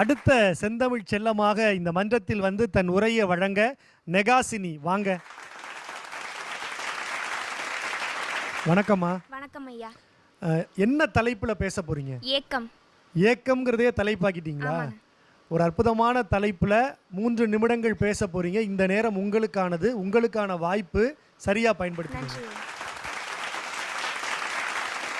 அடுத்த செந்தமிழ் செல்லமாக இந்த மன்றத்தில் வந்து தன் உரையை வழங்க நெகாசினி. வாங்க. வணக்கம்மா. வணக்கம் ஐயா. என்ன தலைப்புல பேச போறீங்க? ஏக்கம். ஏக்கம்ங்கிறதே தலைப்பாக்கிட்டீங்களா. ஒரு அற்புதமான தலைப்புல மூன்று நிமிடங்கள் பேச போறீங்க. இந்த நேரம் உங்களுக்கானது உங்களுக்கான வாய்ப்பு சரியா பயன்படுத்துங்க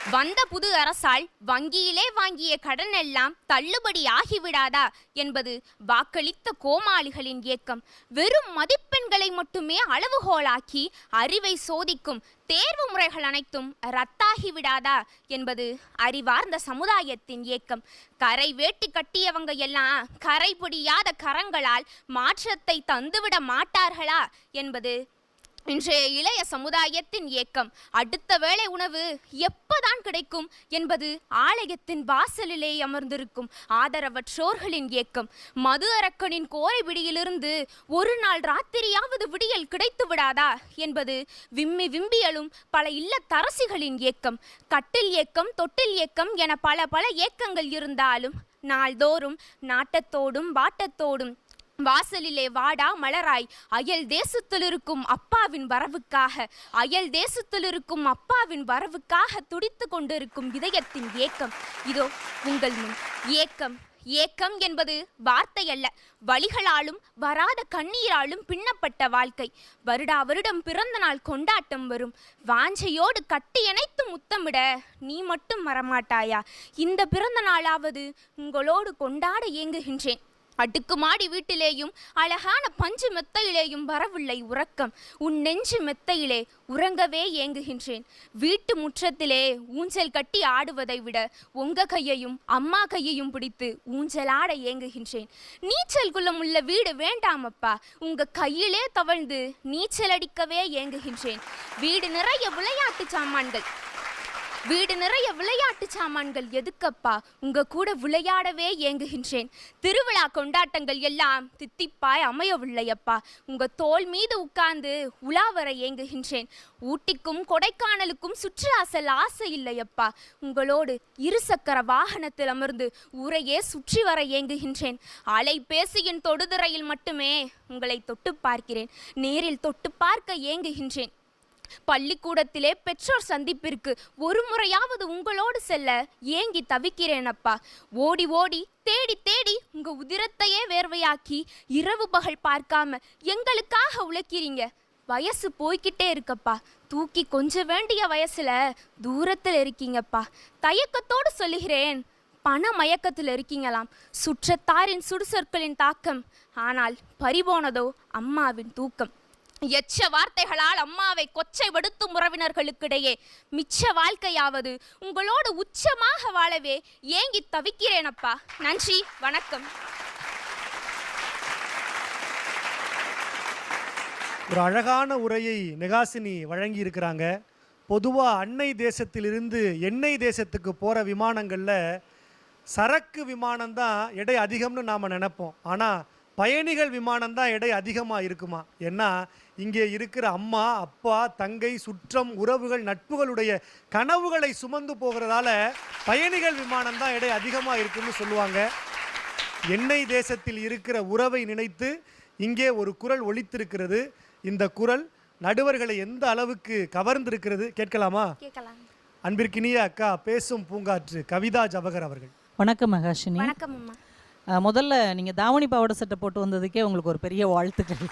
வந்த புது அரசால் வங்கியிலே வாங்கிய கடன் எல்லாம் தள்ளுபடி ஆகிவிடாதா என்பது வாக்களித்த கோமாளிகளின் ஏக்கம். வெறும் மதிப்பெண்களை மட்டுமே அளவுகோலாக்கி அறிவை சோதிக்கும் தேர்வு முறைகள் அனைத்தும் ரத்தாகிவிடாதா என்பது அறிவார்ந்த சமுதாயத்தின் ஏக்கம். கரை வேட்டி கட்டியவங்க எல்லாம் கரைபடியாத கரங்களால் மாற்றத்தை தந்துவிட மாட்டார்களா என்பது இன்றைய இளைய சமுதாயத்தின் ஏக்கம் அடுத்த வேளை உணவு எப்பதான் கிடைக்கும் என்பது ஆலயத்தின் வாசலிலே அமர்ந்திருக்கும் ஆதரவற்றோர்களின் ஏக்கம். மது அரக்கனின் கோரை விடியிலிருந்து ஒரு நாள் ராத்திரியாவது விடியல் கிடைத்து விடாதா என்பது விம்மி விம்பியலும் பல இல்லத்தரசிகளின் ஏக்கம். கட்டில் ஏக்கம் தொட்டில் ஏக்கம் என பல பல ஏக்கங்கள் இருந்தாலும் நாள்தோறும் நாட்டத்தோடும் வாட்டத்தோடும் வாசலிலே வாடா மலராய். அயல் தேசத்தில் இருக்கும் அப்பாவின் வரவுக்காக. அயல் தேசத்தில் இருக்கும் அப்பாவின் வரவுக்காக துடித்து கொண்டிருக்கும் இதயத்தின் ஏக்கம். இதோ உங்கள் முன். ஏக்கம். ஏக்கம் என்பது வார்த்தை அல்ல வழிகளாலும் வராத கண்ணீராலும் பின்னப்பட்ட வாழ்க்கை. வருடா வருடம் பிறந்த நாள் கொண்டாட்டம் வரும். வாஞ்சையோடு கட்டியணைத்து முத்தமிட நீ மட்டும் வரமாட்டாயா? இந்த பிறந்த நாளாவது உங்களோடு கொண்டாட ஏங்குகின்றேன் அடுக்குமாடி வீட்டிலேயும் அழகான பஞ்சு மெத்தையிலேயும் வரவில்லை உறக்கம். உன் நெஞ்சு மெத்தையிலே உறங்கவே ஏங்குகின்றேன். வீட்டு முற்றத்திலே ஊஞ்சல் கட்டி ஆடுவதை விட உங்க கையையும் அம்மா கையையும் பிடித்து ஊஞ்சலாட ஏங்குகின்றேன். நீச்சல் குளம் உள்ள வீடு வேண்டாமப்பா. உங்க கையிலே தவழ்ந்து நீச்சல் அடிக்கவே ஏங்குகின்றேன். வீடு நிறைய விளையாட்டு சாமான்கள். வீடு நிறைய விளையாட்டு சாமான்கள் எதுக்கப்பா? உங்க கூட விளையாடவே ஏங்குகின்றேன். திருவிழா கொண்டாட்டங்கள் எல்லாம் தித்திப்பாய் அமையவில்லையப்பா. உங்க தோல் மீது உட்கார்ந்து உலாவர ஏங்குகின்றேன். ஊட்டிக்கும் கொடைக்கானலுக்கும் சுற்றுலா செல்ல ஆசை இல்லையப்பா. உங்களோடு இருசக்கர வாகனத்தில் அமர்ந்து ஊரையே சுற்றி வர ஏங்குகின்றேன். அலைபேசியின் தொடுதிரையில் மட்டுமே உங்களை தொட்டு பார்க்கிறேன். நேரில் தொட்டு பார்க்க ஏங்குகின்றேன். பள்ளிக்கூடத்திலே பெற்றோர் சந்திப்பிற்கு ஒரு முறையாவது உங்களோடு செல்ல ஏங்கி தவிக்கிறேன் அப்பா ஓடி ஓடி தேடி தேடி உங்க உதிரத்தையே வேர்வையாக்கி இரவு பகல் பார்க்காம எங்களுக்காக உழைக்கிறீங்க. வயசு போய்க்கிட்டே இருக்கப்பா. தூக்கி கொஞ்ச வேண்டிய வயசுல தூரத்தில் இருக்கீங்கப்பா. தயக்கத்தோடு சொல்லுகிறேன் பண மயக்கத்தில் இருக்கீங்களாம். சுற்றத்தாரின் சுடுசொற்களின் தாக்கம். ஆனால் பறிபோனதோ அம்மாவின் தூக்கம். எச்ச வார்த்தைகளால் அம்மாவை கொச்சை விடுத்தும் உறவினர்களுக்கிடையே மிச்ச வாழ்க்கையாவது உங்களோடு உச்சமாக வாழவே ஏங்கி தவிக்கிறேனப்பா. நன்றி வணக்கம். ஒரு அழகான உரையை நெகாசினி வழங்கி இருக்கிறாங்க பொதுவாக அன்னை தேசத்திலிருந்து எண்ணெய் தேசத்துக்கு போகிற விமானங்களில் சரக்கு விமானம் தான் எடை அதிகம்னு நாம் நினைப்போம். ஆனால் பயணிகள் விமானம் தான் எடை அதிகமாக இருக்குமா? ஏன்னா இங்கே இருக்கிற அம்மா அப்பா தங்கை சுற்றம் உறவுகள் நட்புகளுடைய கனவுகளை சுமந்து போகிறதால பயணிகள் விமானம் தான் எடை அதிகமாக இருக்குன்னு சொல்லுவாங்க. எண்ணெய் தேசத்தில் இருக்கிற உறவை நினைத்து இங்கே ஒரு குரல் ஒலித்திருக்கிறது. இந்த குரல் நடுவர்களை எந்த அளவுக்கு கவர்ந்திருக்கிறது? கேட்கலாமா? கேட்கலாம். அன்பிற்கினிய அக்கா பேசும் பூங்காற்று கவிதா ஜவஹர் அவர்கள். வணக்கம் மகாஷினி. வணக்கம் அம்மா. முதல்ல நீங்கள் தாவணி பாவாடை சட்டை போட்டு வந்ததுக்கே உங்களுக்கு ஒரு பெரிய வாழ்த்துக்கள்.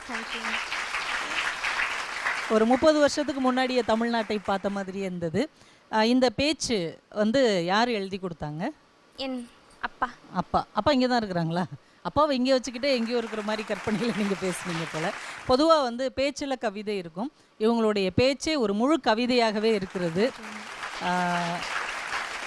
ஒரு முப்பது வருஷத்துக்கு முன்னாடியே தமிழ்நாட்டை பார்த்த மாதிரியே இருந்தது. இந்த பேச்சு வந்து யார் எழுதி கொடுத்தாங்க? என் அப்பா. அப்பா. அப்பா இங்கே தான் இருக்கிறாங்களா? அப்பாவை இங்கே வச்சுக்கிட்டே எங்கேயோ இருக்கிற மாதிரி கற்பனையில் நீங்கள் பேசுனீங்க போல். பொதுவாக வந்து பேச்சில் கவிதை இருக்கும். இவங்களுடைய பேச்சே ஒரு முழு கவிதையாகவே இருக்கிறது.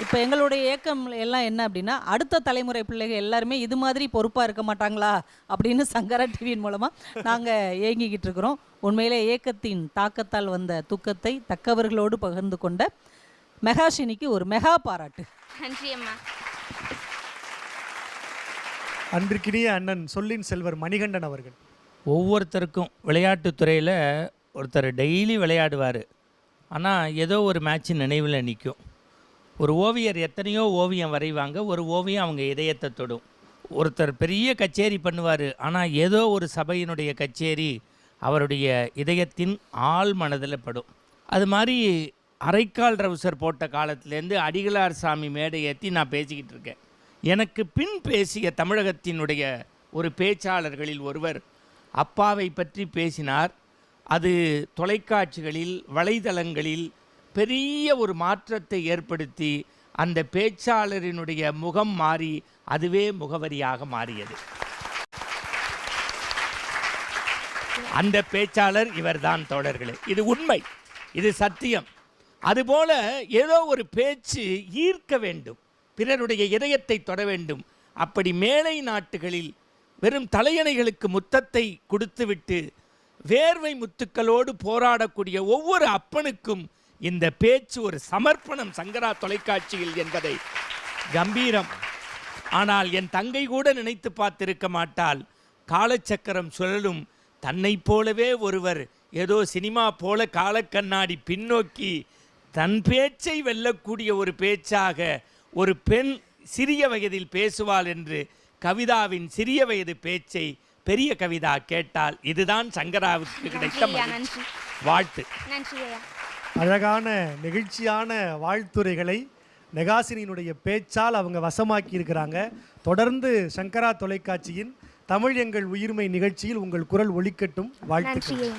இப்போ எங்களுடைய ஏக்கம் எல்லாம் என்ன அப்படின்னா அடுத்த தலைமுறை பிள்ளைகள் எல்லாருமே இது மாதிரி பொறுப்பாக இருக்க மாட்டாங்களா அப்படின்னு சங்கரா டிவியின் மூலமாக நாங்கள் ஏங்கிக்கிட்டு இருக்கிறோம். உண்மையிலே ஏக்கத்தின் தாக்கத்தால் வந்த துக்கத்தை தக்கவர்களோடு பகிர்ந்து கொண்ட மெகாஷினிக்கு ஒரு மெகா பாராட்டு. நன்றி அம்மா. அன்பிற்கினிய அண்ணன் சொல்லின் செல்வர் மணிகண்டன் அவர்கள். ஒவ்வொருத்தருக்கும் விளையாட்டுத் துறையில் ஒருத்தர் டெய்லி விளையாடுவார். ஆனால் ஏதோ ஒரு மேட்ச் நினைவில் நிற்கும் ஒரு ஓவியர் எத்தனையோ ஓவியம் வரைவாங்க. ஒரு ஓவியம் அவங்க இதயத்தை தொடும். ஒருத்தர் பெரிய கச்சேரி பண்ணுவார். ஆனால் ஏதோ ஒரு சபையினுடைய கச்சேரி அவருடைய இதயத்தின் ஆள் மனதில் படும். அது மாதிரி அரைக்கால் ரவுசர் போட்ட காலத்துலேருந்து அடிகளார் சாமி மேடை ஏற்றி நான் பேசிக்கிட்டு இருக்கேன். எனக்கு பின் பேசிய தமிழகத்தினுடைய ஒரு பேச்சாளர்களில் ஒருவர் அப்பாவை பற்றி பேசினார். அது தொலைக்காட்சிகளில் வலைதளங்களில் பெரிய ஒரு மாற்றத்தை ஏற்படுத்தி அந்த பேச்சாளரினுடைய முகம் மாறி அதுவே முகவரியாக மாறியது. அந்த பேச்சாளர் இவர்தான் தோழர்களே. இது உண்மை. இது சத்தியம். அதுபோல ஏதோ ஒரு பேச்சு ஈர்க்க வேண்டும். பிறருடைய இதயத்தை தொட வேண்டும். அப்படி மேலை நாட்டுகளில் வெறும் தலையணைகளுக்கு முத்தத்தை கொடுத்துவிட்டு வேர்வை முத்துக்களோடு போராடக்கூடிய ஒவ்வொரு அப்பனுக்கும் இந்த பேச்சு ஒரு சமர்ப்பணம் சங்கரா தொலைக்காட்சியில் என்பதை. கம்பீரம். ஆனால் என் தங்கை கூட நினைத்து பார்த்திருக்க மாட்டாள். காலச்சக்கரம் சுழலும் தன்னைப் போலவே ஒருவர் ஏதோ சினிமா போல காலக்கண்ணாடி பின்னோக்கி தன் பேச்சை வெல்லக்கூடிய ஒரு பேச்சாக ஒரு பெண் சிறிய வயதில் பேசுவாள் என்று கவிதாவின் சிறிய வயது பேச்சை பெரிய கவிதா கேட்டால் இதுதான் சங்கராவுக்கு கிடைத்த வாழ்த்து. நன்றி அழகான நெகிழ்ச்சியான வாழ்த்துரைகளை நெகாசினியினுடைய பேச்சால் அவங்க வசமாக்கி இருக்கிறாங்க தொடர்ந்து சங்கரா தொலைக்காட்சியின் தமிழ் எங்கள் உயிர்மை நிகழ்ச்சியில் உங்கள் குரல் ஒழிக்கட்டும் வாழ்த்துக்கள்.